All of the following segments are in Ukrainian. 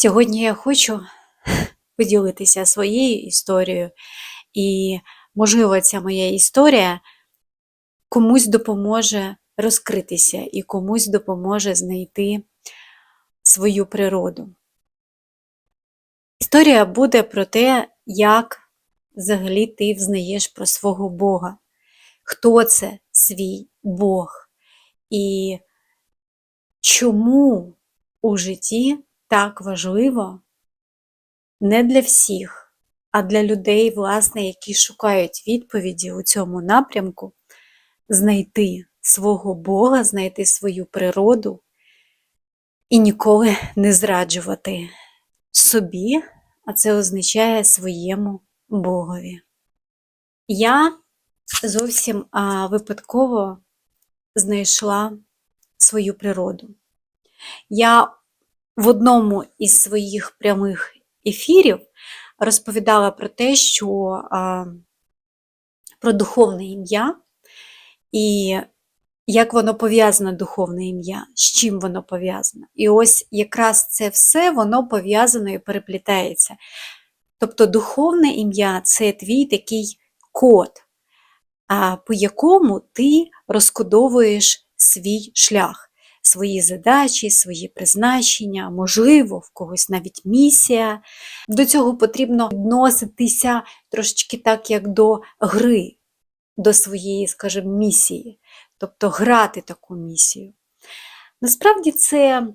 Сьогодні я хочу поділитися своєю історією, і, можливо, ця моя історія комусь допоможе розкритися і комусь допоможе знайти свою природу. Історія буде про те, як взагалі ти взнаєш про свого Бога, хто це свій Бог, і чому у житті так важливо не для всіх, а для людей, власне, які шукають відповіді у цьому напрямку, знайти свого Бога, знайти свою природу і ніколи не зраджувати собі, а це означає своєму Богові. Я зовсім а, випадково знайшла свою природу. Я в одному із своїх прямих ефірів розповідала про те, що про духовне ім'я і як воно пов'язане духовне ім'я, з чим воно пов'язане. І ось якраз це все воно пов'язано і переплітається. Тобто духовне ім'я це твій такий код, по якому ти розкодовуєш свій шлях свої задачі, свої призначення, можливо, в когось навіть місія. До цього потрібно відноситися трошечки так, як до гри, до своєї, скажімо, місії, тобто грати таку місію. Насправді це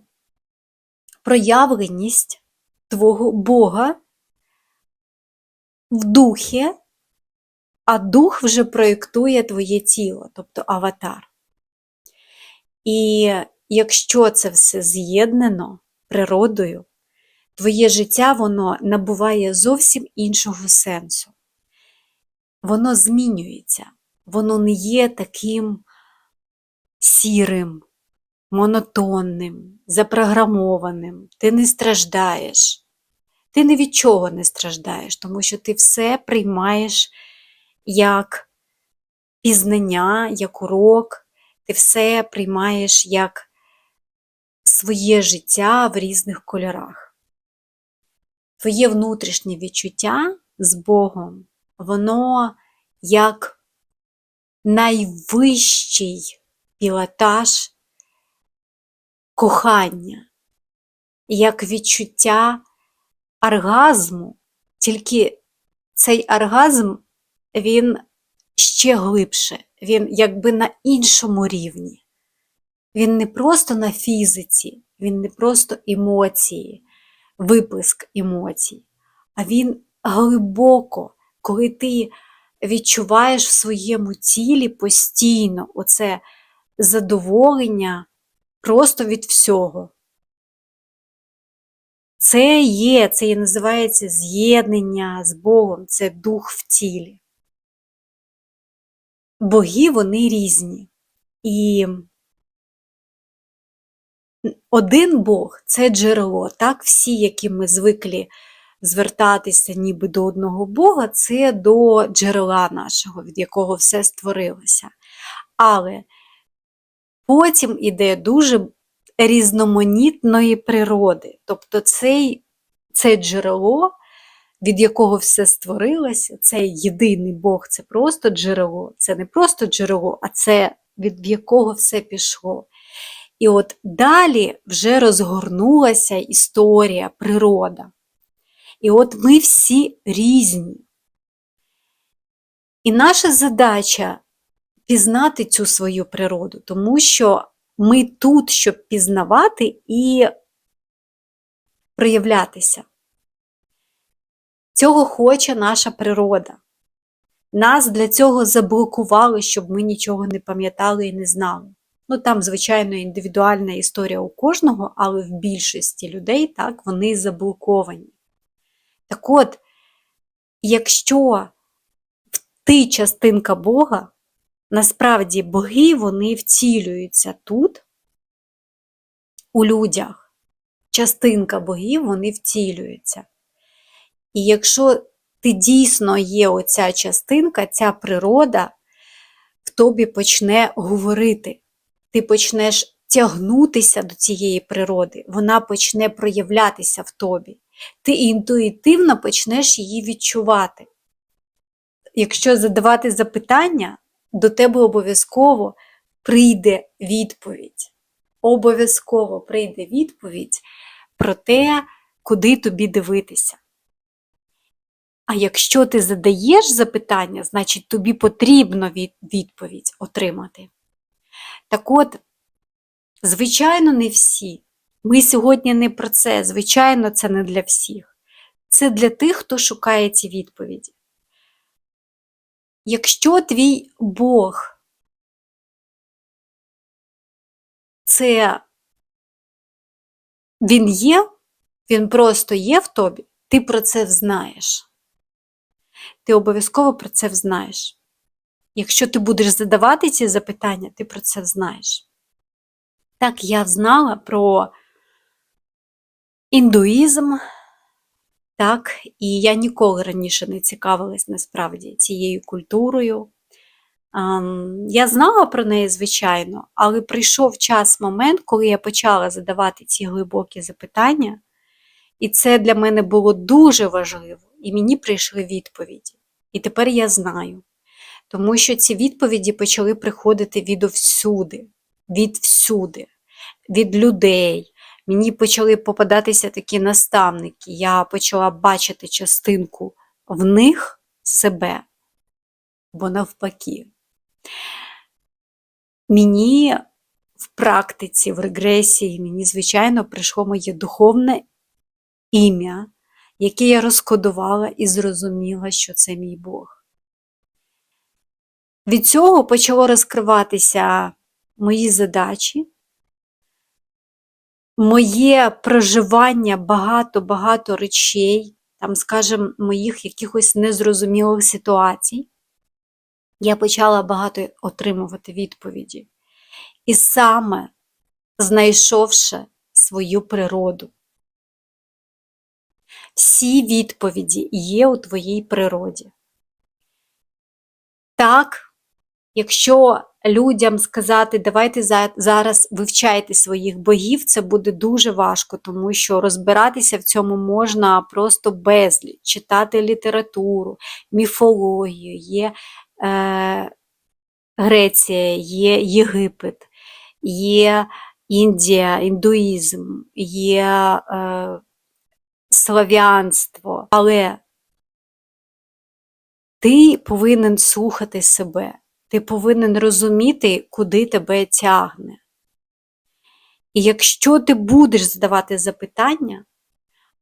проявленість твого Бога в духі, а дух вже проєктує твоє тіло, тобто аватар. І якщо це все з'єднано природою, твоє життя воно набуває зовсім іншого сенсу. Воно змінюється, воно не є таким сірим, монотонним, запрограмованим, ти не страждаєш. Ти ні від чого не страждаєш, тому що ти все приймаєш як пізнання, як урок, ти все приймаєш як своє життя в різних кольорах. Твоє внутрішнє відчуття з Богом, воно як найвищий пілотаж кохання, як відчуття оргазму, тільки цей оргазм, він ще глибше, він якби на іншому рівні. Він не просто на фізиці, він не просто емоції, виплеск емоцій, а він глибоко, коли ти відчуваєш в своєму тілі постійно оце задоволення просто від всього. Це є, це і називається з'єднання з Богом, це дух в тілі. Боги вони різні. І один Бог це джерело. Так, всі, які ми звикли звертатися ніби до одного Бога, це до джерела нашого, від якого все створилося. Але потім іде дуже різноманітної природи. Тобто цей, це джерело, від якого все створилося, цей єдиний Бог це просто джерело, це не просто джерело, а це від якого все пішло. І от далі вже розгорнулася історія, природа. І от ми всі різні. І наша задача пізнати цю свою природу, тому що ми тут, щоб пізнавати і проявлятися. Цього хоче наша природа. Нас для цього заблокували, щоб ми нічого не пам'ятали і не знали. Ну, там, звичайно, індивідуальна історія у кожного, але в більшості людей так, вони заблоковані. Так от, якщо ти частинка Бога, насправді боги вони вцілюються тут, у людях. Частинка богів вони вцілюються. І якщо ти дійсно є оця частинка, ця природа в тобі почне говорити ти почнеш тягнутися до цієї природи, вона почне проявлятися в тобі. Ти інтуїтивно почнеш її відчувати. Якщо задавати запитання, до тебе обов'язково прийде відповідь. Обов'язково прийде відповідь про те, куди тобі дивитися. А якщо ти задаєш запитання, значить тобі потрібно відповідь отримати. Так от, звичайно, не всі. Ми сьогодні не про це, звичайно, це не для всіх. Це для тих, хто шукає ці відповіді. Якщо твій Бог це він є, він просто є в тобі, ти про це взнаєш. Ти обов'язково про це взнаєш. Якщо ти будеш задавати ці запитання, ти про це взнаєш. Так, я знала про індуїзм, так, і я ніколи раніше не цікавилась насправді цією культурою. Я знала про неї, звичайно, але прийшов час момент, коли я почала задавати ці глибокі запитання, і це для мене було дуже важливо, і мені прийшли відповіді. І тепер я знаю. Тому що ці відповіді почали приходити відовсюди, відвсюди, від людей. Мені почали попадатися такі наставники. Я почала бачити частинку в них себе, бо навпаки. Мені в практиці, в регресії, мені, звичайно, прийшло моє духовне ім'я, яке я розкодувала і зрозуміла, що це мій Бог. Від цього почало розкриватися мої задачі, моє проживання багато-багато речей, там, скажімо, моїх якихось незрозумілих ситуацій я почала багато отримувати відповіді. І саме знайшовши свою природу. Всі відповіді є у твоїй природі. Так, якщо людям сказати, давайте зараз вивчайте своїх богів, це буде дуже важко, тому що розбиратися в цьому можна просто безліч, читати літературу, міфологію, є Е, Греція, є Єгипет, є Індія, індуїзм, є е, слав'янство, але ти повинен слухати себе, ти повинен розуміти, куди тебе тягне. І якщо ти будеш задавати запитання,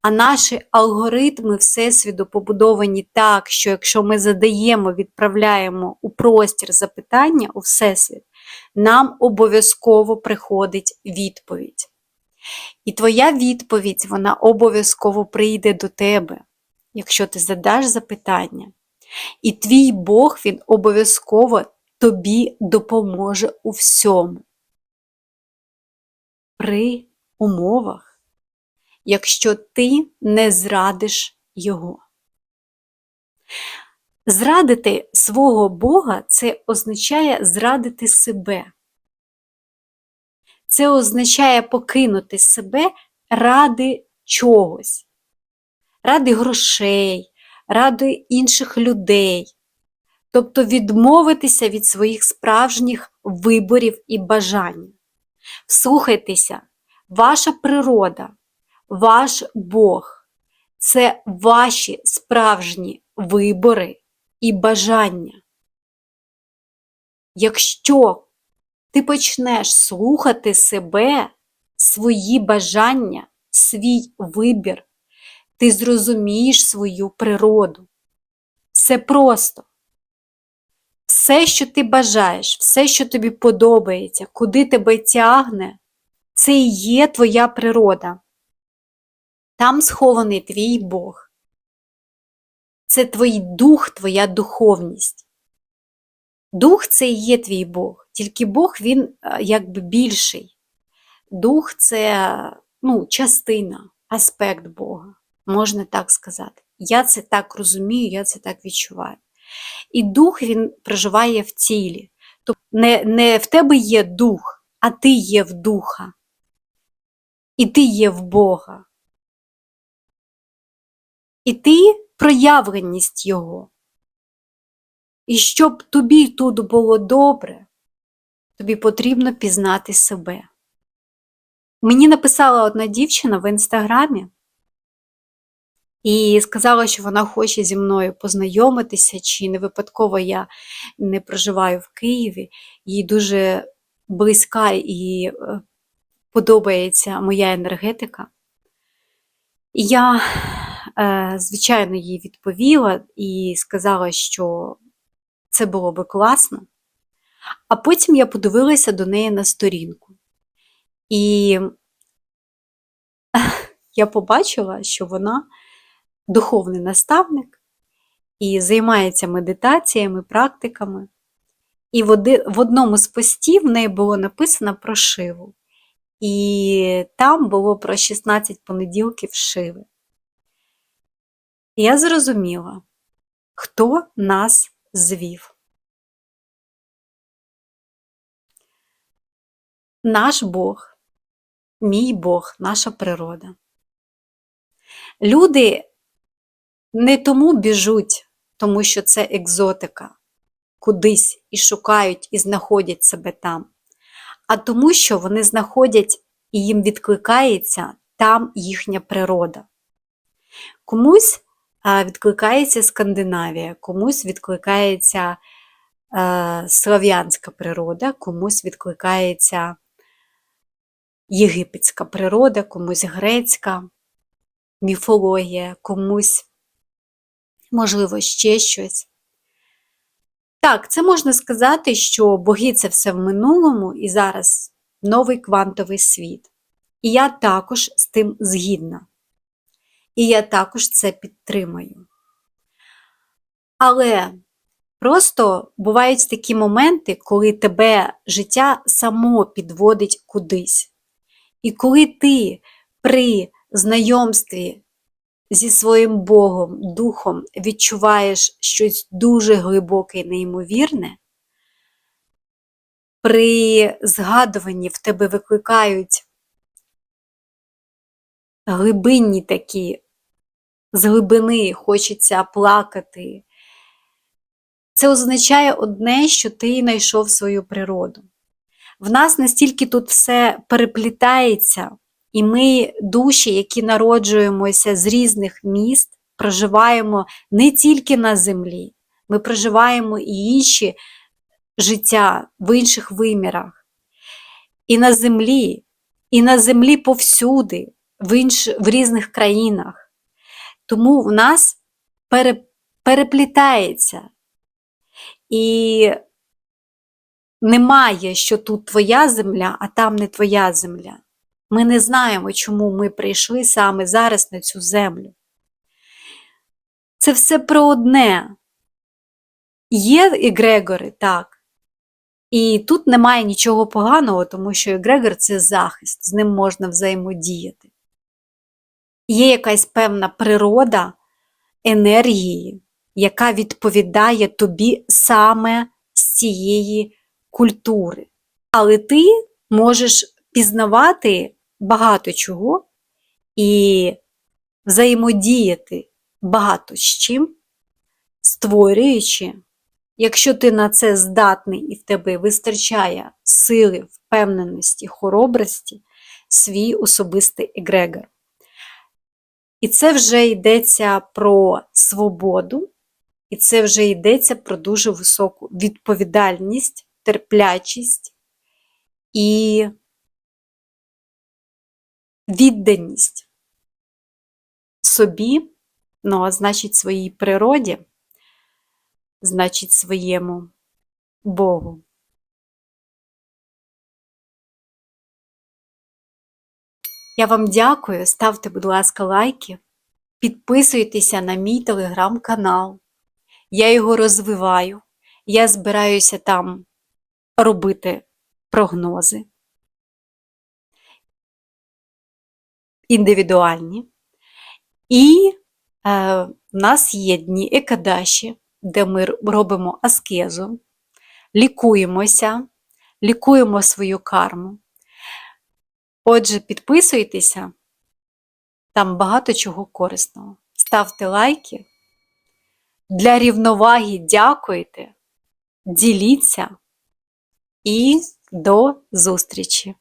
а наші алгоритми Всесвіту побудовані так, що якщо ми задаємо, відправляємо у простір запитання у Всесвіт, нам обов'язково приходить відповідь. І твоя відповідь, вона обов'язково прийде до тебе, якщо ти задаш запитання. І твій Бог, він обов'язково тобі допоможе у всьому. При умовах якщо ти не зрадиш Його. Зрадити свого Бога це означає зрадити себе. Це означає покинути себе ради чогось, ради грошей, ради інших людей. Тобто відмовитися від своїх справжніх виборів і бажань. Слухайтеся, ваша природа ваш Бог це ваші справжні вибори і бажання. Якщо ти почнеш слухати себе, свої бажання, свій вибір, ти зрозумієш свою природу. Все просто. Все, що ти бажаєш, все, що тобі подобається, куди тебе тягне, це і є твоя природа. Там схований твій Бог. Це твій дух, твоя духовність. Дух це і є твій Бог, тільки Бог він е, якби більший. Дух це ну, частина, аспект Бога, можна так сказати. Я це так розумію, я це так відчуваю. І дух він проживає в тілі. Тобто не, не в тебе є дух, а ти є в духа. І ти є в Бога. І ти проявленість Його. І щоб тобі тут було добре, тобі потрібно пізнати себе. Мені написала одна дівчина в інстаграмі і сказала, що вона хоче зі мною познайомитися, чи не випадково я не проживаю в Києві, їй дуже близька і е, подобається моя енергетика. І я, е, звичайно, їй відповіла і сказала, що це було би класно. А потім я подивилася до неї на сторінку. І я побачила, що вона духовний наставник і займається медитаціями, практиками. І в одному з постів в неї було написано про шиву. І там було про 16 понеділків шиви. Я зрозуміла, хто нас звів. Наш Бог, мій Бог, наша природа. Люди не тому біжуть, тому що це екзотика, кудись і шукають і знаходять себе там, а тому, що вони знаходять і їм відкликається там їхня природа. Комусь відкликається Скандинавія, комусь відкликається е, слав'янська природа, комусь відкликається єгипетська природа, комусь грецька міфологія, комусь, можливо, ще щось. Так, це можна сказати, що боги це все в минулому і зараз новий квантовий світ. І я також з тим згідна. І я також це підтримую. Але просто бувають такі моменти, коли тебе життя само підводить кудись. І коли ти при знайомстві зі своїм Богом, Духом відчуваєш щось дуже глибоке і неймовірне, при згадуванні в тебе викликають глибинні такі, з глибини хочеться плакати. Це означає одне, що ти знайшов свою природу. В нас настільки тут все переплітається, і ми, душі, які народжуємося з різних міст, проживаємо не тільки на землі, ми проживаємо і інші життя в інших вимірах. І на землі, і на землі повсюди, в, інш, в різних країнах. Тому в нас пере, переплітається. І немає, що тут твоя земля, а там не твоя земля. Ми не знаємо, чому ми прийшли саме зараз на цю землю. Це все про одне. Є егрегори, так. І тут немає нічого поганого, тому що егрегор це захист, з ним можна взаємодіяти. Є якась певна природа енергії, яка відповідає тобі саме з цієї культури. Але ти можеш пізнавати багато чого і взаємодіяти багато з чим, створюючи, якщо ти на це здатний і в тебе вистачає сили, впевненості, хоробрості, свій особистий егрегор. І це вже йдеться про свободу, і це вже йдеться про дуже високу відповідальність, терплячість і відданість собі, ну, а значить, своїй природі, значить, своєму Богу. Я вам дякую, ставте, будь ласка, лайки, підписуйтеся на мій телеграм-канал. Я його розвиваю, я збираюся там робити прогнози. Індивідуальні. І е, в нас є дні екадаші, де ми робимо аскезу, лікуємося, лікуємо свою карму. Отже, підписуйтеся, там багато чого корисного. Ставте лайки. Для рівноваги дякуйте, діліться і до зустрічі!